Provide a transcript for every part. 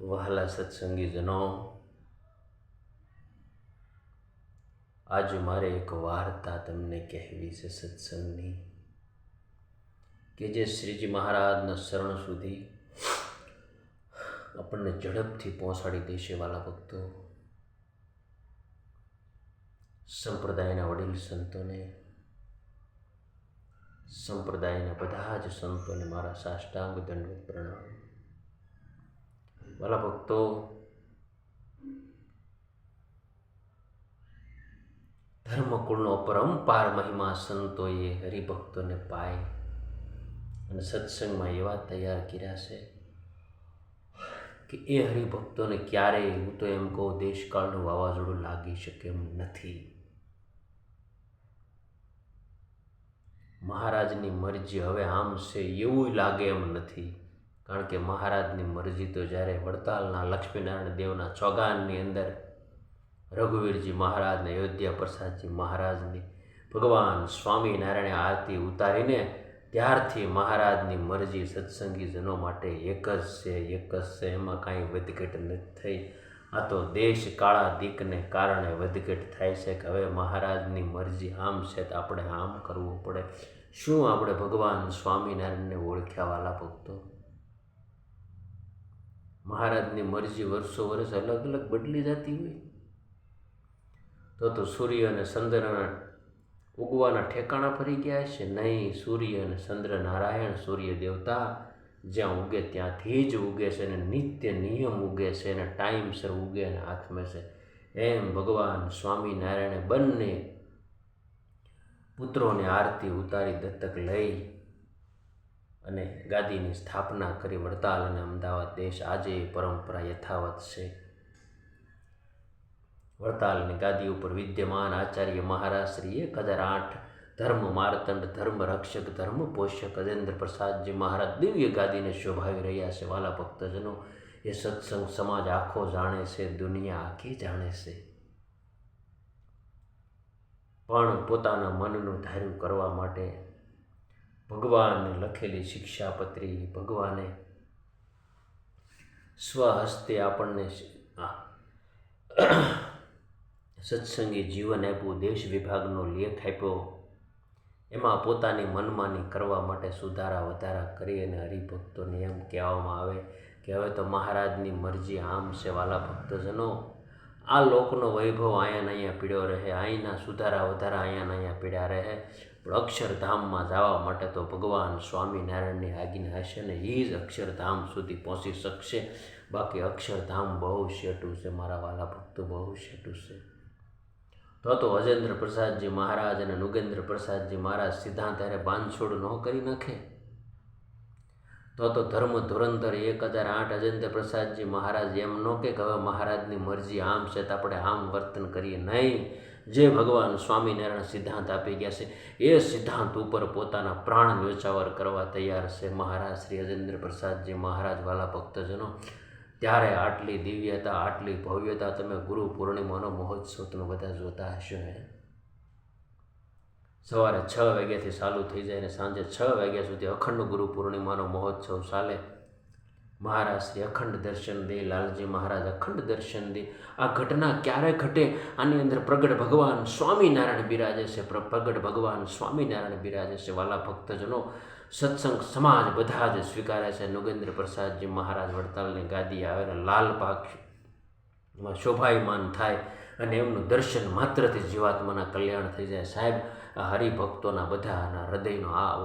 વહાલા સત્સંગીજનો આજે મારે એક વાર્તા તમને કહેવી છે સત્સંગની, કે જે શ્રીજી મહારાજના શરણ સુધી આપણને ઝડપથી પહોંચાડી દેશે વાલા ભક્તો. સંપ્રદાયના વડીલ સંતોને, સંપ્રદાયના બધા જ સંતોને મારા સાષ્ટાંગ દંડવત પ્રણામ. વાલા ભક્તો ધર્મકુળનો પરંપાર મહિમા સંતોએ હરિભક્તોને પાય અને સત્સંગમાં એવા તૈયાર કર્યા છે કે એ હરિભક્તોને ક્યારેય હું તો એમ કહું દેશકાળનું વાવાઝોડું લાગી શકે એમ નથી મહારાજની મરજી હવે આમ છે એવું લાગે એમ નથી કારણ કે મહારાજની મરજી તો જ્યારે વડતાલના લક્ષ્મીનારાયણ દેવના ચોગાનની અંદર રઘુવીરજી મહારાજને અયોધ્યા પ્રસાદજી મહારાજની ભગવાન સ્વામિનારાયણે આરતી ઉતારીને ત્યારથી મહારાજની મરજી સત્સંગીજનો માટે એક જ છે, એક જ છે, એમાં કાંઈ વધઘટ નથી થઈ. આ તો દેશ કાળા દીકને કારણે વધઘટ થાય છે કે હવે મહારાજની મરજી આમ છે તો આપણે આમ કરવું પડે. શું આપણે ભગવાન સ્વામિનારાયણને ઓળખ્યા વાલા ભક્તો? મહારાજની મરજી વર્ષો વર્ષ અલગ અલગ બદલી જતી હોય. તો તો સૂર્ય અને ચંદ્રના ઉગવાના ઠેકાણા ફરી ગયા છે. નહીં, સૂર્ય અને ચંદ્ર નારાયણ સૂર્ય દેવતા જ્યાં ઉગે ત્યાંથી જ ઉગે છે અને નિત્ય નિયમ ઉગે છે અને ટાઈમસર ઉગે અને હાથમાં છે. એમ ભગવાન સ્વામિનારાયણે બંને પુત્રોને આરતી ઉતારી દત્તક લઈ અને ગાદીની સ્થાપના કરી વડતાલ અને અમદાવાદ દેશ આજે પરંપરા યથાવત છે. વડતાલની ગાદી ઉપર વિદ્યમાન આચાર્ય મહારાજ શ્રી એક હજાર આઠ ધર્મ મારતંડ, ધર્મ રક્ષક, ધર્મ પોષક, અજેન્દ્ર પ્રસાદજી મહારાજ દિવ્ય ગાદીને શોભાવી રહ્યા છે. વાલા ભક્તજનો એ સત્સંગ સમાજ આખો જાણે છે, દુનિયા આખી જાણે છે. પણ પોતાના મનનું ધાર્યું કરવા માટે ભગવાનને લખેલી શિક્ષાપત્રી, ભગવાને સ્વહસ્તે આપણને સત્સંગી જીવન આપ્યું, દેશ વિભાગનો લેખ આપ્યો. એમાં પોતાની મનમાની કરવા માટે સુધારા વધારા કરી અને હરિભક્તોને એમ કહેવામાં આવે કે હવે તો મહારાજની મરજી, આમ છે વાલા ભક્તજનો. આ લોકનો વૈભવ અહીંયા અહીંયા પીડ્યો રહે અહીંના સુધારા વધારા અહીંયા અહીંયા પીડ્યા રહે. પણ અક્ષરધામમાં જવા માટે તો ભગવાન સ્વામિનારાયણની આજ્ઞા હશે ને એ જ અક્ષરધામ સુધી પહોંચી શકશે. બાકી અક્ષરધામ બહુ શેટું છે, મારા વાલા ભક્તો બહુ શેટું છે. તો તો અજેન્દ્ર પ્રસાદજી મહારાજ અને નુગેન્દ્ર પ્રસાદજી મહારાજ સિદ્ધાંત ત્યારે બાંધછોડ ન કરી નાખે? તો તો ધર્મ ધુરંધર એક હજાર આઠ અજેન્દ્ર પ્રસાદજી મહારાજ એમ નો કે હવે મહારાજની મરજી આમ છે તો આપણે આમ વર્તન કરીએ નહીં. જે ભગવાન સ્વામિનારાયણ સિદ્ધાંત આપી ગયા છે, એ સિદ્ધાંત ઉપર પોતાના પ્રાણ ન્યોચાવર કરવા તૈયાર છે. મહારાજ શ્રી અજેન્દ્ર પ્રસાદજી મહારાજ વાલા ભક્તજનો, ત્યારે આટલી દિવ્યતા, આટલી ભવ્યતા તમે ગુરુ પૂર્ણિમાનો મહોત્સવ તમે બધા જોતા હશો સવારે છ વાગ્યાથી ચાલુ થઈ જાય અને સાંજે છ વાગ્યા સુધી અખંડ ગુરુ પૂર્ણિમાનો મહોત્સવ ચાલે. મહારાજ શ્રી અખંડ દર્શન દે, લાલજી મહારાજ અખંડ દર્શન દે. આ ઘટના ક્યારે ઘટે? આની અંદર પ્રગટ ભગવાન સ્વામિનારાયણ બિરાજે છે. પ્રગટ ભગવાન સ્વામિનારાયણ બિરાજે છે. વાલા ભક્તજનો સત્સંગ સમાજ બધા જ સ્વીકારે છે. નુગેન્દ્ર પ્રસાદજી મહારાજ વડતાલની ગાદી આવે અને લાલ પાકમાં શોભાયમાન થાય અને એમનું દર્શન માત્રથી જીવાત્માના કલ્યાણ થઈ જાય. સાહેબ હરિભક્તોના બધાના હૃદયનો આ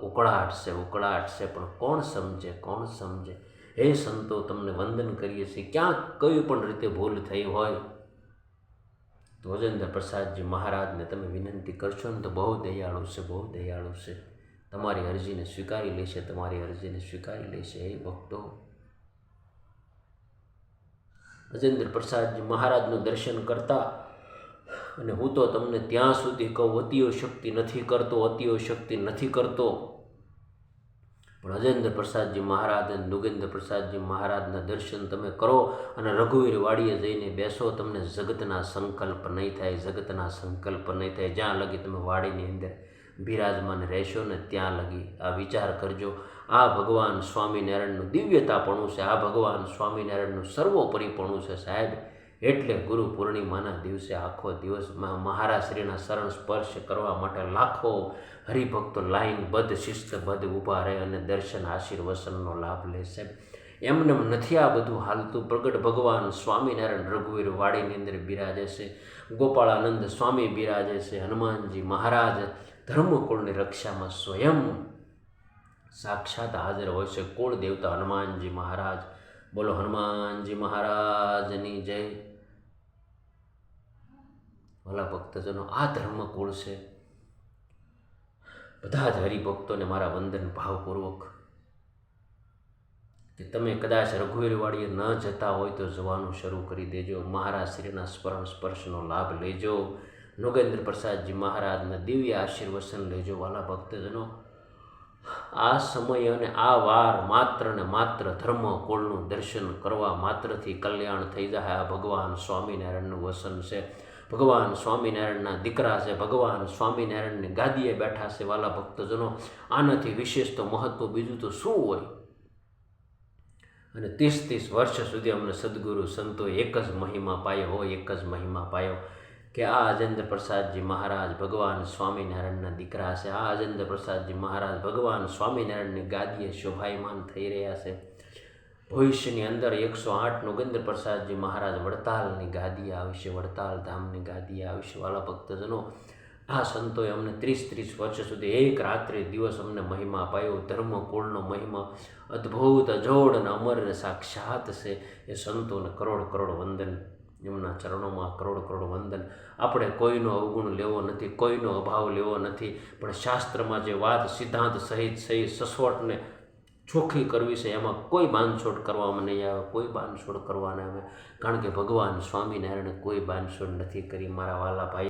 ઉકળાટ છે ઉકળાટ છે, પણ કોણ સમજે કોણ સમજે? હે સંતો, તમને વંદન કરીએ છીએ. ક્યાંક કઈ પણ રીતે ભૂલ થઈ હોય તો અજેન્દ્ર પ્રસાદજી મહારાજને તમે વિનંતી કરશો ને તો બહુ દયાળુ છે, બહુ દયાળુ છે. તમારી અરજીને સ્વીકારી લેશે, તમારી અરજીને સ્વીકારી લેશે. એ ભક્તો. અજેન્દ્ર પ્રસાદજી મહારાજનું દર્શન કરતા અને હું તો તમને ત્યાં સુધી કહું, અતિઓ શક્તિ નથી કરતો, અતિઓ શક્તિ નથી કરતો. પણ અજેન્દ્ર પ્રસાદજી મહારાજ અને નુગેન્દ્ર પ્રસાદજી મહારાજના દર્શન તમે કરો અને રઘુવીર વાડીએ જઈને બેસો, તમને જગતના સંકલ્પ નહીં થાય, જગતના સંકલ્પ નહીં થાય. જ્યાં લગી તમે વાડીની અંદર બિરાજમાન રહેશો ને ત્યાં લગી આ વિચાર કરજો. આ ભગવાન સ્વામિનારાયણનું દિવ્યતાપણું છે, આ ભગવાન સ્વામિનારાયણનું સર્વોપરીપણું છે સાહેબ. એટલે ગુરુ પૂર્ણિમાના દિવસે આખો દિવસમાં મહારાશ્રીના શરણ સ્પર્શ કરવા માટે લાખો હરિભક્તો લાઇનબદ્ધ શિસ્તબદ્ધ ઊભા રહે અને દર્શન, આશીર્વસનનો લાભ લેશે એમને એમ નથી આ બધું હાલતું. પ્રગટ ભગવાન સ્વામિનારાયણ રઘુવીર વાડીની અંદર બિરાજે છે. ગોપાળાનંદ સ્વામી બિરાજે છે. હનુમાનજી મહારાજ ધર્મકુળની રક્ષામાં સ્વયં સાક્ષાત હાજર હોય છે. કુળ દેવતા હનુમાનજી મહારાજ બોલો, હનુમાનજી મહારાજની જય. ભલા ભક્તજનો, આ ધર્મકુળ છે. બધા જ હરિભક્તોને મારા વંદન ભાવપૂર્વક કે તમે કદાચ રઘુવીરવાડીએ ન જતા હોય તો જવાનું શરૂ કરી દેજો. મહારાજ શ્રીના સ્મરણ સ્પર્શનો લાભ લેજો. નોગેન્દ્ર પ્રસાદજી મહારાજના દિવ્ય આશીર્વસન લેજો. વાલા ભક્તજનો આ સમય અને આ વાર માત્ર ને માત્ર ધર્મ કુળનું દર્શન કરવા માત્રથી કલ્યાણ થઈ જાય. આ ભગવાન સ્વામિનારાયણનું વસન છે. ભગવાન સ્વામિનારાયણના દીકરા છે. ભગવાન સ્વામિનારાયણની ગાદીએ બેઠા છે વાલા ભક્તજનો. આનાથી વિશેષ તો મહત્વ બીજું તો શું હોય? અને ત્રીસ ત્રીસ વર્ષ સુધી અમને સદગુરુ સંતોએ એક જ મહિમા પાયો હોય એક જ મહિમા પાયો. કે આ અજેન્દ્ર પ્રસાદજી મહારાજ ભગવાન સ્વામિનારાયણના દીકરા છે આ અજેન્દ્ર પ્રસાદજી મહારાજ ભગવાન સ્વામિનારાયણની ગાદીએ શોભાયમાન થઈ રહ્યા છે. ભવિષ્યની અંદર એકસો આઠ નોગેન્દ્ર પ્રસાદજી મહારાજ વડતાલની ગાદી આવશે. વડતાલ ધામની ગાદી આવશે. વાલા ભક્તજનો, આ સંતોએ અમને ત્રીસ ત્રીસ વર્ષ સુધી એક રાત્રે દિવસ અમને મહિમા અપાયો. ધર્મ કુળનો મહિમા, અદ્ભુત, અજોડ અને અમર સાક્ષાત છે. એ સંતોને કરોડ કરોડ વંદન એમના ચરણોમાં કરોડ કરોડ વંદન. આપણે કોઈનો અવગુણ લેવો નથી, કોઈનો અભાવ લેવો નથી, પણ શાસ્ત્રમાં જે વાત સિદ્ધાંત સહિત સહિત સસવટને ચોખ્ખી કરવી છે, એમાં કોઈ બાંધછોડ કરવામાં નહીં આવે, કોઈ બાંધછોડ કરવાના આવે. કારણ કે ભગવાન સ્વામિનારાયણે કોઈ બાંધછોડ નથી કરી. મારા વાલા ભાઈ